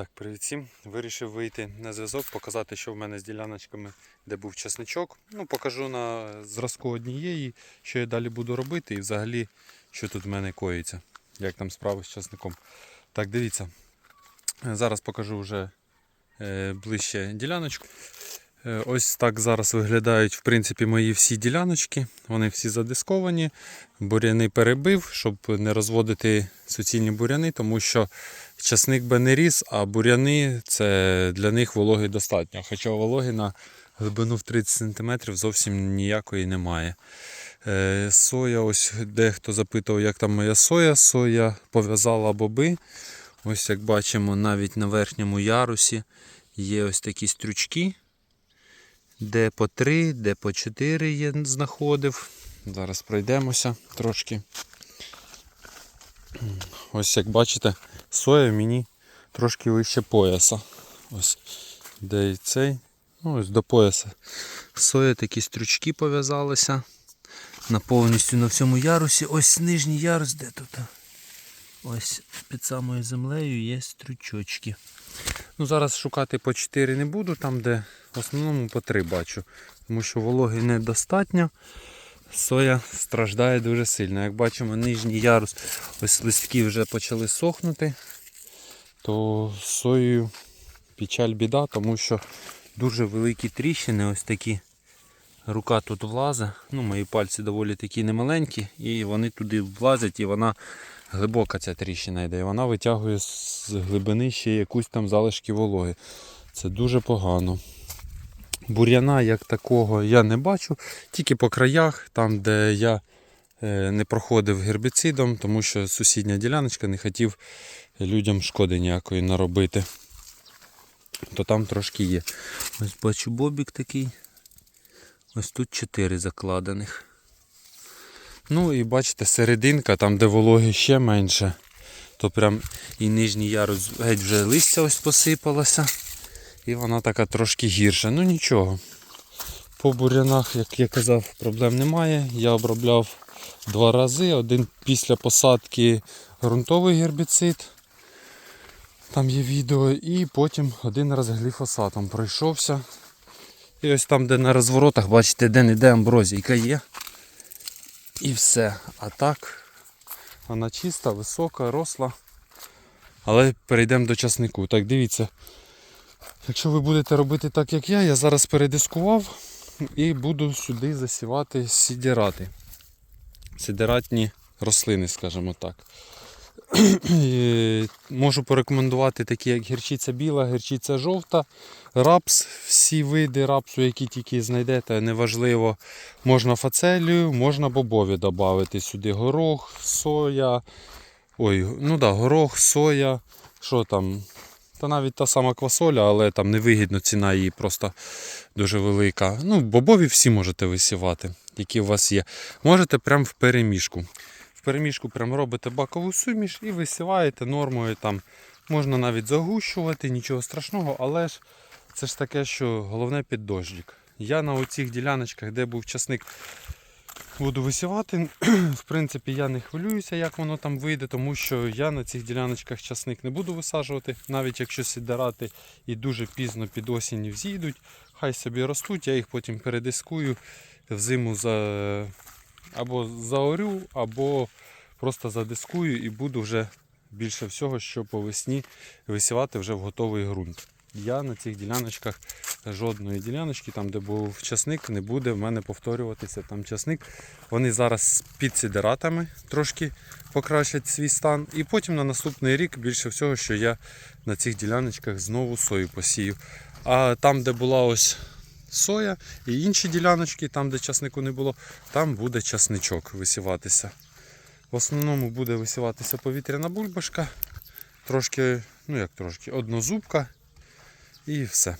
Так, привіт всім. Вирішив вийти на зв'язок, показати, що в мене з діляночками, де був чесничок. Ну, покажу на зразку однієї, що я далі буду робити, і взагалі, що тут в мене коїться, як там справи з часником. Так, дивіться. Зараз покажу вже е, ближче діляночку. Е, Ось так зараз виглядають в принципі мої всі діляночки. Вони всі задисковані. Буряни перебив, щоб не розводити суцільні буряни, тому що часник би не ріс, а буряни це для них вологи достатньо. Хоча вологи на глибину в 30 см зовсім ніякої немає. Е, Соя, ось дехто запитував, як там моя соя. Соя пов'язала боби. Ось як бачимо, навіть на верхньому ярусі є ось такі стрючки де по 3, де по 4 я знаходив. Зараз пройдемося трошки. Ось як бачите, соя мені трошки вище пояса. Ось де і цей. Ну, ось до пояса. Соя такі стрючки пов'язалися. На повністю на всьому ярусі. Ось нижній ярус, де тут? Ось під самою землею є стрючочки. Ну, Зараз шукати по 4 не буду, там де в основному по 3 бачу. Тому що вологи недостатньо. Соя страждає дуже сильно. Як бачимо, нижній ярус, ось листки вже почали сохнути, то з соєю печаль біда, тому що дуже великі тріщини, ось такі. Рука тут влазить. Ну, мої пальці доволі такі немаленькі, і вони туди влазять, і вона глибока ця тріщина йде. І вона витягує з глибини ще якусь там залишки вологи. Це дуже погано. Бур'яна як такого я не бачу, тільки по краях, там де я е, не проходив гербіцидом, тому що сусідня діляночка не хотів людям шкоди ніякої наробити. То там трошки є. Ось бачу бобік такий. Ось тут 4 закладених. Ну і бачите, серединка, там де вологи ще менше, то прям і нижній ярус геть вже листя ось посипалося. І вона така трошки гірша. Ну нічого. По бурянах, як я казав, проблем немає. Я обробляв два рази. Один після посадки ґрунтовий гербіцид. Там є відео, і потім один раз гліфосатом пройшовся. І ось там, де на розворотах, бачите, де-не-де амброзійка є. І все. А так, вона чиста, висока, росла. Але перейдемо до часнику. Так, дивіться. Якщо ви будете робити так, як я, я зараз передискував і буду сюди засівати сідірати. Сідератні рослини, скажімо так. Можу порекомендувати такі, як гірчиця біла, гірчиця жовта, рапс, всі види рапсу, які тільки знайдете, неважливо. Можна фацелію, можна бобові додати сюди горох, соя. Ой, ну да, горох, соя. Що там? Та навіть та сама квасоля, але там невигідно, ціна її просто дуже велика. Ну, бобові всі можете висівати, які у вас є. Можете прямо в перемішку. В перемішку прям робите бакову суміш і висіваєте нормою. там. Можна навіть загущувати, нічого страшного, але ж це ж таке, що головне під дощик. Я на оцих діляночках, де був часник, буду висівати. В принципі, я не хвилююся, як воно там вийде, тому що я на цих діляночках часник не буду висаджувати, навіть якщо сідерати і дуже пізно під осінь взійдуть, хай собі ростуть, я їх потім передискую взиму за або заорю, або просто задискую і буду вже більше всього, що по весні висівати вже в готовий ґрунт. Я на цих діляночках жодної діляночки, там де був часник, не буде в мене повторюватися там часник. Вони зараз під сідератами трошки покращать свій стан. І потім на наступний рік більше всього, що я на цих діляночках знову сою посію. А там, де була ось соя і інші діляночки, там де часнику не було, там буде часничок висіватися. В основному буде висіватися повітряна бульбашка, трошки, ну як трошки, однозубка і все.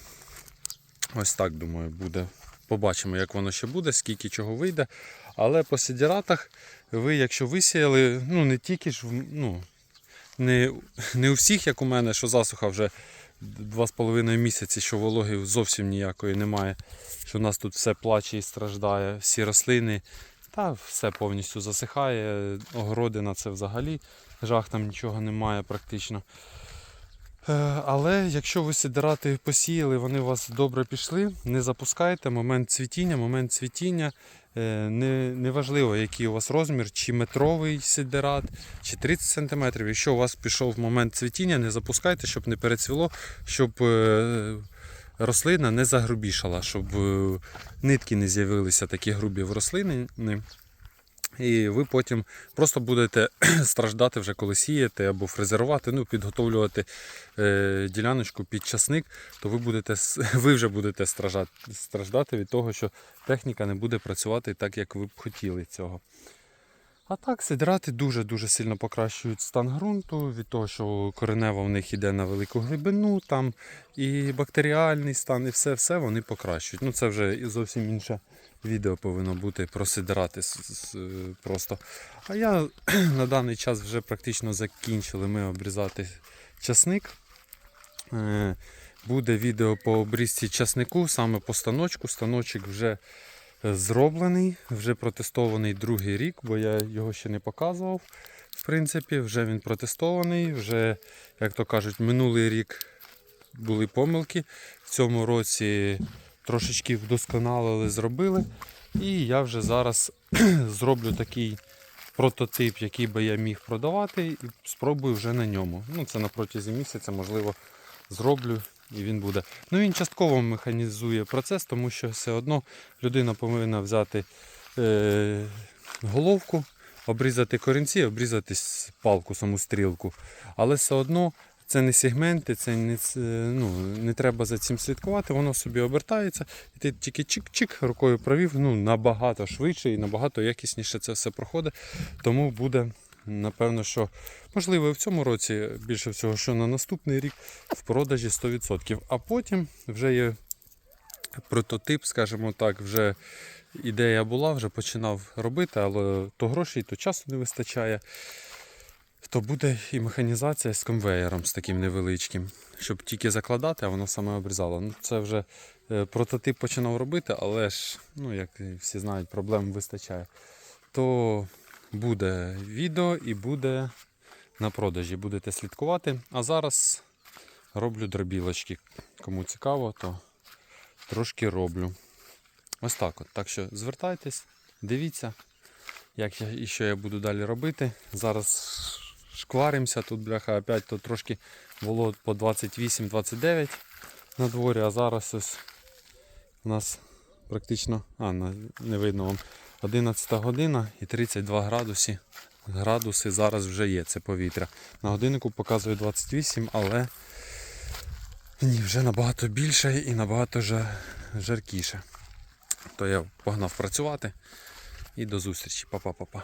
Ось так, думаю, буде. Побачимо, як воно ще буде, скільки чого вийде. Але по сидіратах ви, якщо висіяли, ну не тільки ж, ну, не, не у всіх, як у мене, що засуха вже 2,5 місяці, що вологи зовсім ніякої немає. Що у нас тут все плаче і страждає, всі рослини, та все повністю засихає. Огородина це взагалі жах, там нічого немає практично. Е, Але якщо ви сидирати посіяли, вони у вас добре пішли, не запускайте момент цвітіння. Момент цвітіння е, не, неважливо, який у вас розмір, чи метровий сидират, чи 30 см. Якщо у вас пішов момент цвітіння, не запускайте, щоб не перецвіло, щоб е, рослина не загрубішала, щоб нитки не з'явилися такі грубі в рослини. І ви потім просто будете страждати вже коли сієте або фрезерувати, ну, підготовлювати е, діляночку під часник, то ви, будете, ви вже будете страждати, страждати від того, що техніка не буде працювати так, як ви б хотіли цього. А так, сидрати дуже-дуже сильно покращують стан ґрунту від того, що коренева в них йде на велику глибину, там і бактеріальний стан, і все-все вони покращують. Ну це вже зовсім інше відео повинно бути про сидрати просто. А я на даний час вже практично закінчили ми обрізати часник. Е, Буде відео по обрізці часнику, саме по станочку. Станочок вже зроблений, вже протестований другий рік, бо я його ще не показував. В принципі, вже він протестований, вже, як то кажуть, минулий рік були помилки. В цьому році трошечки вдосконалили, зробили. І я вже зараз зроблю такий прототип, який би я міг продавати, і спробую вже на ньому. Ну, це на протязі місяця, можливо, зроблю і він буде. Ну він частково механізує процес, тому що все одно людина повинна взяти е, головку, обрізати корінці, обрізати палку, саму стрілку. Але все одно це не сегменти, це не, ну, не треба за цим слідкувати, воно собі обертається, і ти тільки чик-чик рукою провів, ну, набагато швидше і набагато якісніше це все проходить. Тому буде, напевно, що можливо в цьому році більше всього, що на наступний рік в продажі 100%. А потім вже є прототип, скажімо так, вже ідея була, вже починав робити, але то грошей, то часу не вистачає. То буде і механізація з конвеєром, з таким невеличким, щоб тільки закладати, а воно саме обрізало. Ну, це вже е, прототип починав робити, але ж, ну, як всі знають, проблем вистачає. То буде відео і буде на продажі. Будете слідкувати. А зараз роблю дробілочки. Кому цікаво, то трошки роблю. Ось так от. Так що звертайтесь, дивіться, як я і що я буду далі робити. Зараз шкваримося тут, бляха, опять тут трошки було по 28-29 на дворі, а зараз ось у нас практично, а, не видно вам, 11 година і 32 градуси. Градуси зараз вже є, це повітря. На годиннику показує 28, але ні, вже набагато більше і набагато жаркіше. То я погнав працювати і до зустрічі. Па-па-па-па.